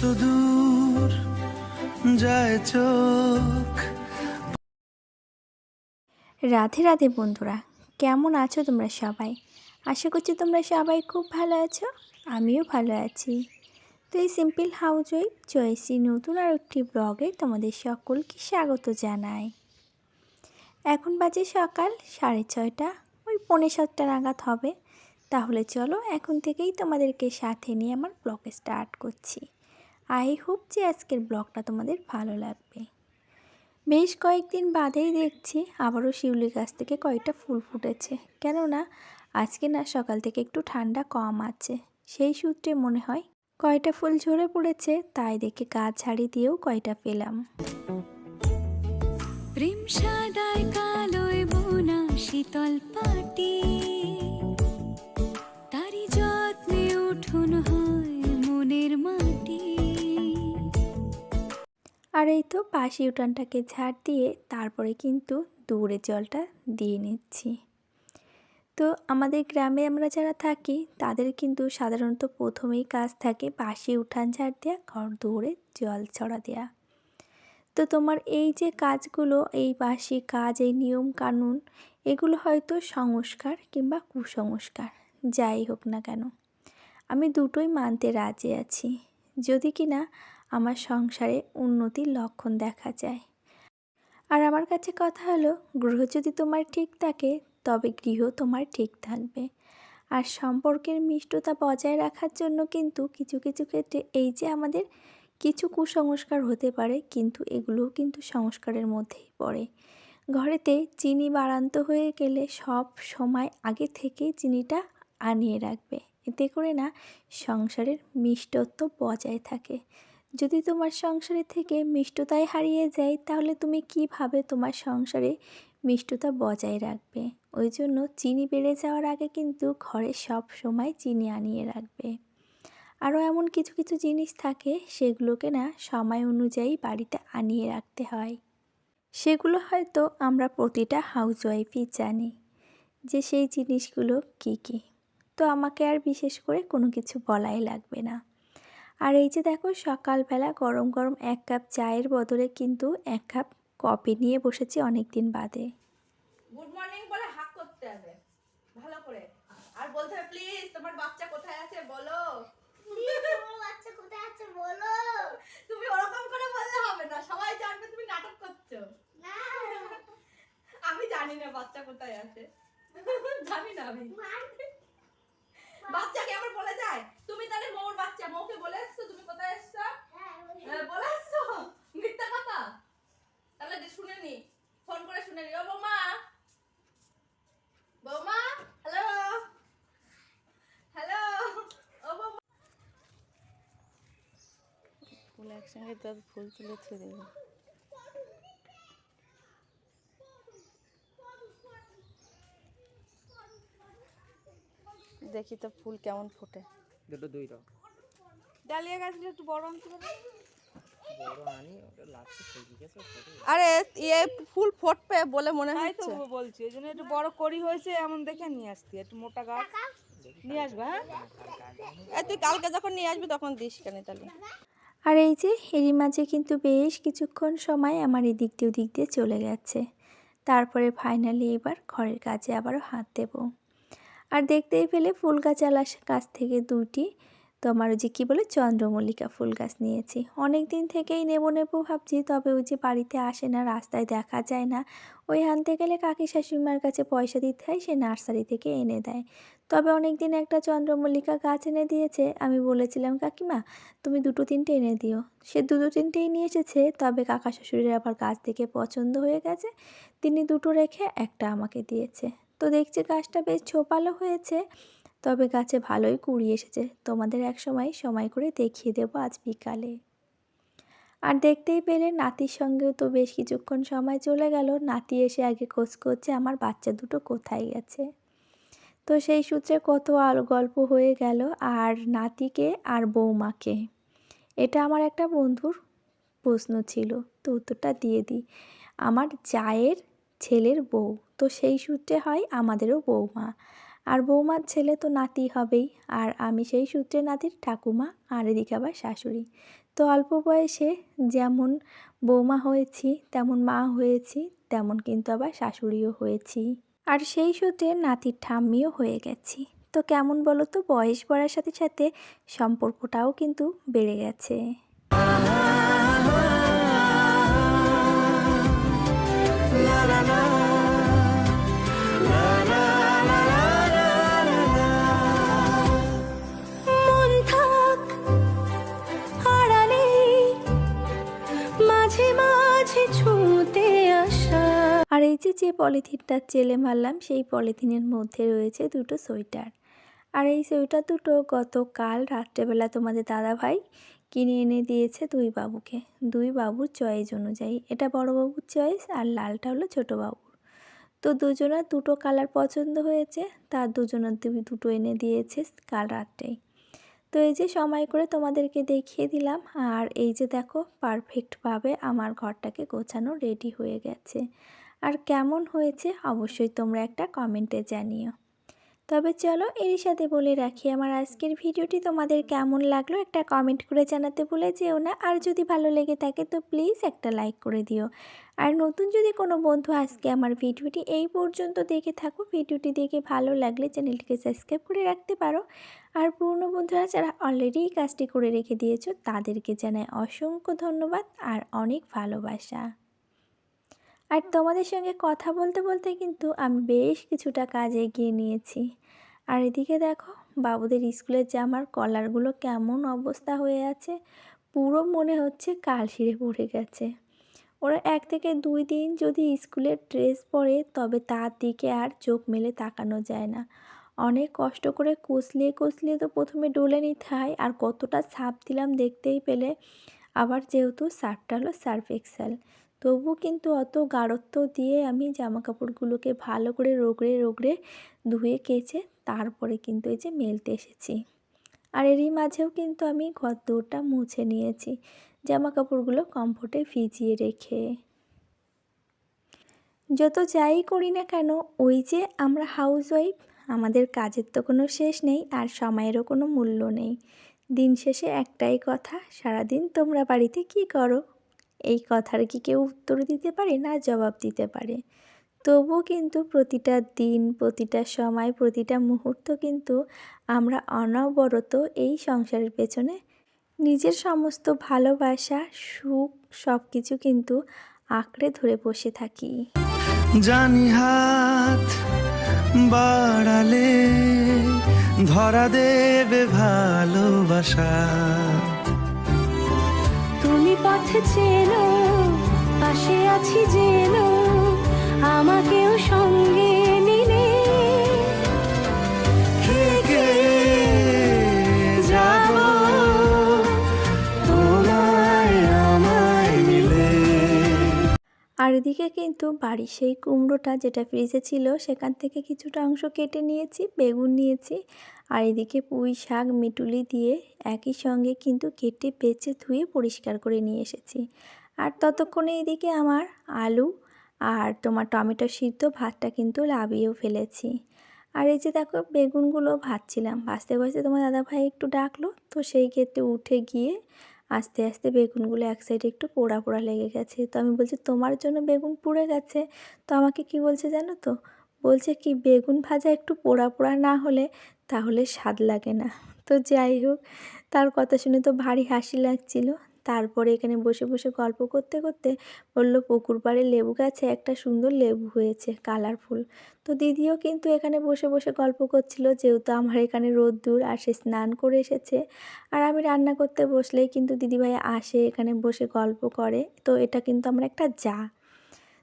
যত দূর যায় চোখ। রাধে রাধে বন্ধুরা, কেমন আছো তোমরা সবাই? আশা করছি তোমরা সবাই খুব ভালো আছো, আমিও ভালো আছি। তো এই সিম্পল হাউস ওয়াইফ চয়েসি নতুন আর একটি ব্লগে তোমাদের সকলকে স্বাগত জানাই। এখন বাজে সকাল, সাড়ে ছয়টা, ওই পৌনে সাতটা নাগাদ হবে। তাহলে চলো এখন থেকেই তোমাদেরকে সাথে নিয়ে আমার ব্লগ স্টার্ট করছি। আই হোপ যে আজকের ব্লগটা তোমাদের ভালো লাগবে। বেশ কয়েকদিন বাদেই দেখছি আবারও শিউলি গাছ থেকে কয়েকটা ফুল ফুটেছে। কেননা আজকে না সকাল থেকে একটু ঠান্ডা কম আছে। সেই সূত্রে মনে হয় কয়টা ফুল ঝরে পড়েছে, তাই দেখে গাছ ঝাড়ি দিয়েও কয়টা পেলাম। প্রেম সাদায় কালোয় বোনা শীতল পাটি। এই তো পাশি উঠানটাকে ঝাড় দিয়ে তারপরে কিন্তু দূরে জলটা দিয়ে নিচ্ছি। তো আমাদের গ্রামে আমরা যারা থাকি, তাদের কিন্তু সাধারণত প্রথমেই কাজ থাকে পাশে উঠান ঝাড় দেওয়া ঘর দৌড়ে জল ছড়া দেওয়া তো তোমার এই যে কাজগুলো, এই বাসি কাজ, এই নিয়ম কানুন, এগুলো হয়তো সংস্কার কিংবা কুসংস্কার, যাই হোক না কেন। আমি দুটোই মানতে রাজি আছি। যদি কি না আমার সংসারে উন্নতির লক্ষণ দেখা যায়। আর আমার কাছে কথা হলো, গ্রহ যদি তোমার ঠিক থাকে, তবে গৃহ তোমার ঠিক থাকবে। আর সম্পর্কের মিষ্টতা বজায় রাখার জন্য কিন্তু কিছু কিছু ক্ষেত্রে এই যে আমাদের কিছু কুসংস্কার হতে পারে, কিন্তু এগুলোও কিন্তু সংস্কারের মধ্যেই পড়ে। ঘরেতে চিনি বাড়ান্ত হয়ে গেলে সব সময় আগে থেকেই চিনিটা আনিয়ে রাখবে। এতে করে না সংসারের মিষ্টত্ব বজায় থাকে। যদি তোমার সংসারে থেকে মিষ্টতাই হারিয়ে যায়, তাহলে তুমি কীভাবে তোমার সংসারে মিষ্টতা বজায় রাখবে? ওই জন্য চিনি বেড়ে যাওয়ার আগে কিন্তু ঘরে সব সময় চিনি আনিয়ে রাখবে। আরও এমন কিছু কিছু জিনিস থাকে, সেগুলোকে না সময় অনুযায়ী বাড়িতে আনিয়ে রাখতে হয়। সেগুলো হয়তো আমরা প্রতিটা হাউসওয়াইফই জানি যে সেই জিনিসগুলো কি কি। তো আমাকে আর বিশেষ করে কোনো কিছু বলাই লাগবে না। আর এই যে দেখো সকালবেলা গরম গরম এক কাপ চায়ের বদলে কিন্তু এক কাপ কফি নিয়ে বসেছি অনেক দিন বাদে। গুড মর্নিং বলে হাক করতে হবে। ভালো করে। আর বলতে হবে প্লিজ তোমার বাচ্চা কোথায় আছে বলো? বাচ্চা কোথায় আছে বলো? তুমি ওরকম করে বললে হবে না। সবাই জানবে তুমি নাটক করছ। না। আমি জানি না বাচ্চা কোথায় আছে। জানি না আমি। বাচ্চাকে আবার বলে যায় তুমি তাহলে মৌর বাচ্চা মৌকে বলে এসছো তুমি কোথায় এসছো হ্যাঁ, বলে এসছো মিথ্যা কথা? তাহলে যে শুনে নি ফোন করে শুনে নি। ও বৌমা বৌমা হ্যালো হ্যালো ও বৌমা। ফুল একসঙ্গে তো ফুল তুলে থুয়ে দেবো দেখি তো ফুল কেমন ফোটে। দুটো দুই রকম ডালিয়া গাছগুলো একটু বড় আনতে পারে। বড় আনি ওটা লাস্টে সেই গেছে ফটো আরে ইয়ে ফুল ফুটবে বলে মনে তাই তো বলছি এই জন্য একটু বড় করি হয়েছে এমন দেখে নিয়ে আসতি একটু মোটা গাছ। নিয়ে আসবে হ্যাঁ? তুই কালকে যখন নিয়ে আসবি তখন দিস কেন তাহলে। আর এই যে এরই মাঝে কিন্তু বেশ কিছুক্ষণ সময় আমার এদিক দিয়ে ওদিক দিয়ে চলে গেছে। তারপরে ফাইনালি এবার ঘরের কাজে আবারও হাত দেব। আর দেখতেই পেলে ফুল গাছ আলাস কাছ থেকে দুইটি। তোমার ওই যে কী বলে, চন্দ্রমল্লিকা ফুল গাছ নিয়েছি। অনেক দিন থেকেই নেব নেব ভাবছি, তবে ওই যে বাড়িতে আসে না, রাস্তায় দেখা যায় না। ওই আনতে গেলে কাকি শাশুড়িমার কাছে পয়সা দিতে হয়, সে নার্সারি থেকে এনে দেয়। তবে অনেক দিন একটা চন্দ্রমল্লিকা গাছ এনে দিয়েছে। আমি বলেছিলাম, কাকিমা, তুমি দুটো তিনটে এনে দিও। সে দুটো তিনটেই নিয়ে এসেছে, তবে কাকা শ্বশুরের আবার গাছ দেখে পছন্দ হয়ে গেছে। তিনি দুটো রেখে একটা আমাকে দিয়েছে। তো দেখছি গাছটা বেশ ছোপালো হয়েছে। তবে গাছে ভালোই কুড়ি এসেছে। তোমাদের এক সময় সময় করে দেখিয়ে দেবো আজ বিকালে। আর দেখতেই পেলে নাতির সঙ্গেও তো বেশ কিছুক্ষণ সময় চলে গেল। নাতি এসে আগে খোঁজ করছে আমার বাচ্চা দুটো কোথায় গেছে। তো সেই সূত্রে কত আল গল্প হয়ে গেল আর নাতিকে আর বৌমাকে। এটা আমার একটা বন্ধুর প্রশ্ন ছিল। তো উত্তরটা দিয়ে দিই। আমার জায়ের ছেলের বউ। তো সেই সূত্রে হয় আমাদেরও বৌমা। আর বৌমার ছেলে তো নাতি হবেই। আর আমি সেই সূত্রে নাতির ঠাকুমা আর এদিকে আবার শাশুড়ি। তো অল্প বয়সে যেমন বৌমা হয়েছি, তেমন মা হয়েছি, তেমন কিন্তু আবার শাশুড়িও হয়েছি। আর সেই সূত্রে নাতির ঠাম্মিও হয়ে গেছি। তো কেমন বলো তো, বয়স বাড়ার সাথে সাথে সম্পর্কটাও কিন্তু বেড়ে গেছে। আর এই যে যে পলিথিনটা চেলে মারলাম, সেই পলিথিনের মধ্যে রয়েছে দুটো সোয়েটার। আর এই সোয়েটার দুটো গতকাল রাত্রেবেলা তোমাদের দাদা ভাই কিনে এনে দিয়েছে দুই বাবুকে। দুই বাবুর চয়েস অনুযায়ী। এটা বড় বাবুর চয়েস আর লালটা হলো ছোটো বাবুর। তো দুজনের দুটো কালার পছন্দ হয়েছে। তার দুজনের দুই, দুটো এনে দিয়েছে কাল রাত্রেই। তো এই যে, সময় করে তোমাদেরকে দেখিয়ে দিলাম। আর এই যে দেখো পারফেক্টভাবে আমার ঘরটাকে গোছানো রেডি হয়ে গেছে। আর কেমন হয়েছে অবশ্যই তোমরা একটা কমেন্টে জানিও। তবে চলো এরই সাথে বলে রাখি, আমার আজকের ভিডিওটি তোমাদের কেমন লাগল একটা কমেন্ট করে জানাতে ভুলে যেও না। আর যদি ভালো লেগে থাকে তো প্লিজ একটা লাইক করে দিও। আর নতুন যদি কোনো বন্ধু আজকে আমার ভিডিওটি এই পর্যন্ত দেখে থাকো, ভিডিওটি দেখে ভালো লাগলে চ্যানেলটিকে সাবস্ক্রাইব করে রাখতে পারো। আর পুরনো বন্ধুরা যারা অলরেডি কাজটি করে রেখে দিয়েছ, তাদেরকে জানায় অসংখ্য ধন্যবাদ আর অনেক ভালোবাসা। আর তোমাদের সঙ্গে কথা বলতে বলতে কিন্তু আমি বেশ কিছুটা কাজ এগিয়ে নিয়েছি। আর এদিকে দেখো, বাবুদের স্কুলের জামার কলারগুলো কেমন অবস্থা হয়ে আছে, পুরো মনে হচ্ছে কাল শিরে পড়ে গেছে। ওরা এক থেকে দুই দিন যদি স্কুলের ড্রেস পরে, তবে তার দিকে আর চোখ মেলে তাকানো যায় না। অনেক কষ্ট করে কষলিয়ে কষলিয়ে তো প্রথমে ডলে নিতে হয়, আর কতটা ছাপ দিলাম দেখতেই পেলে, আবার যেহেতু সার্ফটা হলো সার্ফ এক্সেল। তবু কিন্তু অত গাঢ়ত্ব দিয়ে আমি জামা কাপড়গুলোকে ভালো করে রগড়ে রগড়ে ধুয়ে কেচে তারপরে কিন্তু এই যে মেলতে এসেছি। আর এরই মাঝেও কিন্তু আমি ঘর দৌড়টা মুছে নিয়েছি জামা কাপড়গুলো কমফোর্টে ভিজিয়ে রেখে। যত যাই করি না কেন, ওই যে আমরা হাউস ওয়াইফ আমাদের কাজের তো কোনো শেষ নেই আর সময়েরও কোনো মূল্য নেই। দিন শেষে একটাই কথা, সারাদিন তোমরা বাড়িতে কি করো? এই কথার কি কেউ উত্তর দিতে পারে না জবাব দিতে পারে? তবুও কিন্তু প্রতিটা দিন, প্রতিটা সময়, প্রতিটা মুহূর্ত কিন্তু আমরা অনবরত এই সংসারের পেছনে নিজের সমস্ত ভালোবাসা, সুখ সব কিছু কিন্তু আঁকড়ে ধরে বসে থাকি। জানি হাত বাড়ালে ধরা দেবে ভালোবাসা। তুমি পথে চেনো পাশে আছি যেন আমাকেও সঙ্গে এদিকে কিন্তু বাড়ির সেই কুমড়োটা যেটা ফ্রিজে ছিল, সেখান থেকে কিছুটা অংশ কেটে নিয়েছি, বেগুন নিয়েছি। আর এদিকে পুঁই শাক, মিটুলি দিয়ে একই সঙ্গে কিন্তু কেটে বেছে ধুয়ে পরিষ্কার করে নিয়ে এসেছি। আর ততক্ষণে এদিকে আমার আলু আর তোমার টমেটো সিদ্ধ ভাতটা কিন্তু লাভিয়েও ফেলেছি। আর এই যে দেখো বেগুনগুলো ভাজছিলাম, ভাজতে ভাজতে তোমার দাদাভাই একটু ডাকলো, তো সেই ক্ষেত্রে উঠে গিয়ে আস্তে আস্তে বেগুনগুলো এক সাইডে একটু পোড়া পোড়া লেগে গেছে। তো আমি বলছি, তোমার জন্য বেগুন পুড়ে গেছে। তো আমাকে কি বলছে জানো তো? বলছে কি, বেগুন ভাজা একটু পোড়া পোড়া না হলে তাহলে স্বাদ লাগে না। তো যাই হোক, তার কথা শুনে তো ভারী হাসি লাগছিল। তারপরে এখানে বসে বসে গল্প করতে করতে বলল, পুকুর পাড়ে লেবু গাছে একটা সুন্দর লেবু হয়েছে, কালারফুল। তো দিদিও কিন্তু এখানে বসে বসে গল্প করছিল, যেহেতু আমার এখানে রোদ্দুর আর সে স্নান করে এসেছে আর আমি রান্না করতে বসলেই কিন্তু দিদিভাই আসে এখানে বসে গল্প করে। তো এটা কিন্তু আমার একটা যা।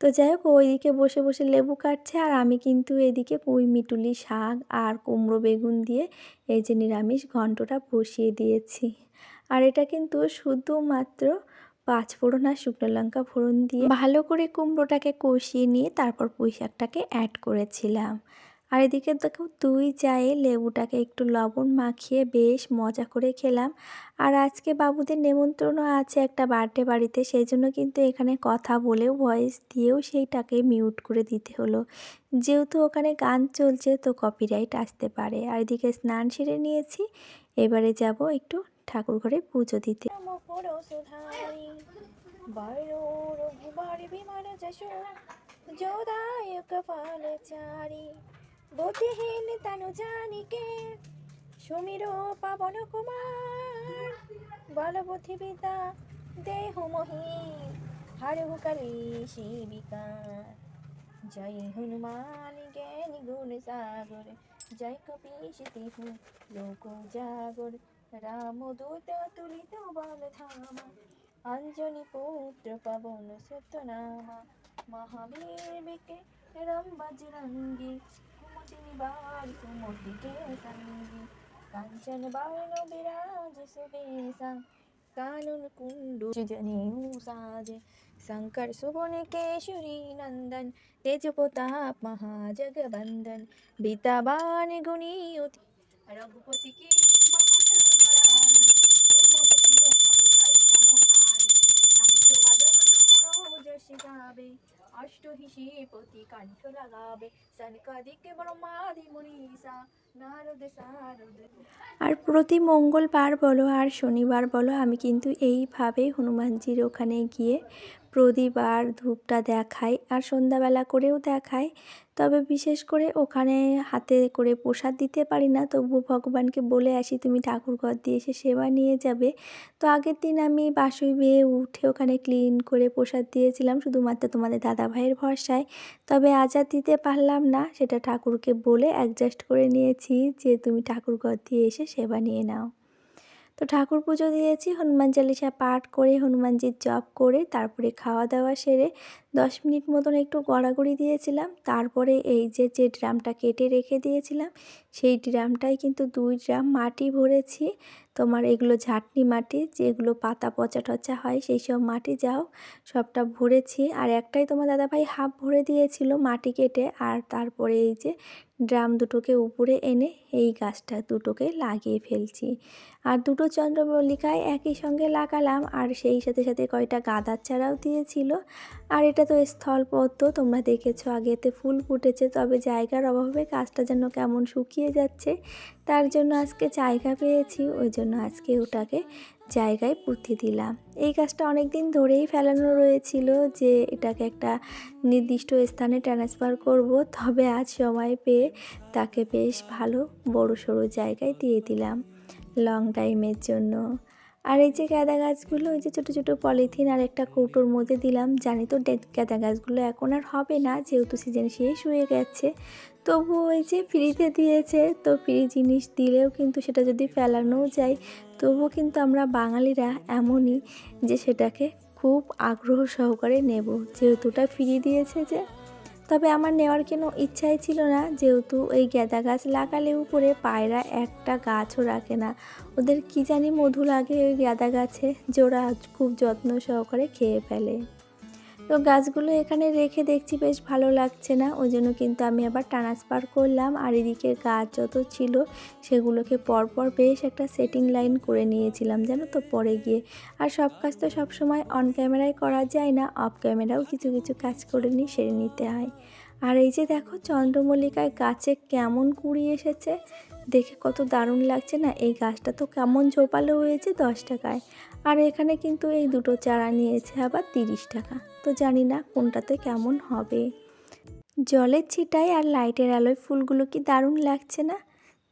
তো যাই হোক ওইদিকে বসে বসে লেবু কাটছে আর আমি কিন্তু এদিকে পুঁই মিটুলি শাক আর কুমড়ো বেগুন দিয়ে এই যে নিরামিষ ঘন্টটা বসিয়ে দিয়েছি। আর এটা কিন্তু শুধুমাত্র পাঁচ ফোড়ন আর শুকনো লঙ্কা ফোড়ন দিয়ে ভালো করে কুমড়োটাকে কষিয়ে নিয়ে তারপর পুঁই শাকটাকে অ্যাড করেছিলাম। আর এদিকে দেখো, দুই চায়ে লেবুটাকে একটু লবণ মাখিয়ে বেশ মজা করে খেলাম। আর আজকে বাবুদের নেমন্ত্রণও আছে একটা বার্থডে বাড়িতে, সেই জন্য কিন্তু এখানে কথা বলেও ভয়েস দিয়েও সেইটাকে মিউট করে দিতে হলো। যেহেতু ওখানে গান চলছে, তো কপিরাইট আসতে পারে। আর এদিকে স্নান সেরে নিয়েছি, এবারে যাব একটু ঠাকুর ঘরে পুজো দিতে। বুদ্ধিহীন তনু জানিকে, সুমির পাবন কুমার। বল বুদ্ধি বিদ্যা দেহ মহি হরহু কলি শিবিকার জয় হনুমান জ্ঞানী গুণ সাগর, জয় কপীশ তিহু লোক জাগর। রাম দূত তুলিত বল ধামা, অঞ্জনি পুত্র পবন সুত নামা মহাবীর বিকে রম বজরঙ্গী কুমতি নিবার সুমতি কে সঙ্গী কাঞ্চন বায়ন বিরাজ সুবেশা কানন কুণ্ডু জনি সাজে शंकर सुबन केशरी नंदन तेज प्रताप महाजगबंदन बीताबान गुणी अति रघुपति की बहुत बड़ाई तुम मम प्रिय भरताई समभाई सहस बदन तुम जस गावे অষ্টহিষী পতি কণ্ঠ লাগাবে সনকাদিক ব্রহ্মাদি মুনিষা আর প্রতি মঙ্গলবার বলো আর শনিবার বলো, আমি কিন্তু এইভাবে হনুমানজির ওখানে গিয়ে প্রদীপ আর ধূপটা দেখাই আর সন্ধ্যাবেলা করেও দেখাই। তবে বিশেষ করে ওখানে হাতে করে প্রসাদ দিতে পারি না, তবু ভগবানকে বলে আসি, তুমি ঠাকুর ঘর দিয়ে এসে সেবা নিয়ে যাবে। তো আগের দিন আমি বাসুই বেয়ে উঠে ওখানে ক্লিন করে প্রসাদ দিয়েছিলাম, শুধুমাত্র তোমাদের দাদা ভাইয়ের ভরসায়। তবে আজ আর দিতে পারলাম না, সেটা ঠাকুরকে বলে অ্যাডজাস্ট করে নিয়েছি। যে তুমি ঠাকুর ঘর দিয়ে এসে সেবা নিয়ে নাও। তো ঠাকুর পুজো দিয়েছি, হনুমান চালিসা পাঠ করে, হনুমানজির জপ করে, তারপরে খাওয়া দাওয়া সেরে দশ মিনিট মতন একটু গড়াগড়ি দিয়েছিলাম। তারপরে এই যে যে ড্রামটা কেটে রেখে দিয়েছিলাম, সেই ড্রামটাই কিন্তু দুই ড্রাম মাটি ভরেছি। তোমার এগুলো ঝাটনি মাটি, যেগুলো পাতা পচা টচা হয়, সেই সব মাটি যাও, সবটা ভরেছি। আর একটাই তোমার দাদাভাই হাফ ভরে দিয়েছিল মাটি কেটে, আর তারপরে এই যে ড্রাম দুটোকে উপরে এনে এই গাছটা দুটোকে লাগিয়ে ফেলছি। আর দুটো চন্দ্রমল্লিকায় একই সঙ্গে লাগালাম, আর সেই সাথে সাথে কয়টা গাঁদার চারাও দিয়েছিল। আর এটা তো স্থলপদ্ম তোমরা দেখেছ আগেতে ফুল ফুটেছে, তবে জায়গার অভাবে গাছটা যেন কেমন শুকিয়ে যাচ্ছে। তার জন্য আজকে জায়গা পেয়েছি, ওই জন্য আজকে ওটাকে জায়গায় পুঁতে দিলাম। এই গাছটা অনেক দিন ধরেই ফেলানো রয়েছিল যে এটাকে একটা নির্দিষ্ট স্থানে ট্রান্সফার করব, তবে আজ সময় পেয়ে তাকে বেশ ভালো বড় সড়ো জায়গায় দিয়ে দিলাম লং টাইমের জন্য। আর এই যে গাঁদা গাছগুলো ওই যে ছোটো ছোটো পলিথিন আর একটা কৌটোর মধ্যে দিলাম, জানি তো গাঁদা গাছগুলো এখন আর হবে না, যেহেতু সিজন শেষ হয়ে গেছে তবু ওই যে ফ্রিতে দিয়েছে, তো ফ্রি জিনিস দিলেও কিন্তু সেটা যদি ফেলানোও যায়, তবুও কিন্তু আমরা বাঙালিরা এমনই যে সেটাকে খুব আগ্রহ সহকারে নেব। যেহেতু ওটা ফ্রি দিয়েছে যে, তবে আমার নেওয়ার কোনো ইচ্ছাই ছিল না। যেহেতু এই গাঁদা গাছ লাগালে উপরে পায়রা একটা গাছও রাখে না। ওদের কি জানি মধু লাগে ওই গাঁদা গাছে ওরা খুব যত্ন সহকারে খেয়ে ফেলে। তো গাছগুলো এখানে রেখে দেখছি বেশ ভালো লাগছে না। ওই জন্য কিন্তু আমি আবার ট্রান্সফার করলাম। আর এদিকের গাছ যত ছিল, সেগুলোকে পরপর বেশ একটা সেটিং লাইন করে নিয়েছিলাম, জানো তো, পরে গিয়ে। আর সব কাজ তো সব সময় অন ক্যামেরায় করা যায় না অফ ক্যামেরাও কিছু কিছু কাজ করে নিয়ে সেরে নিতে হয়। আর এই যে দেখো চন্দ্রমল্লিকায় গাছে কেমন কুড়ি এসেছে, দেখে কত দারুণ লাগছে না? এই গাছটা তো কেমন ঝোপালো হয়েছে দশ টাকায়। আর এখানে কিন্তু এই দুটো চারা নিয়েছে আবার তিরিশ টাকা। তো জানি না কোনটাতে কেমন হবে। জলের ছিটাই আর লাইটের আলোয় ফুলগুলো কি দারুণ লাগছে না?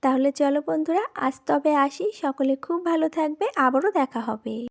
তাহলে চলো বন্ধুরা, আজ তবে আসি। সকলে খুব ভালো থাকবে। আবারও দেখা হবে।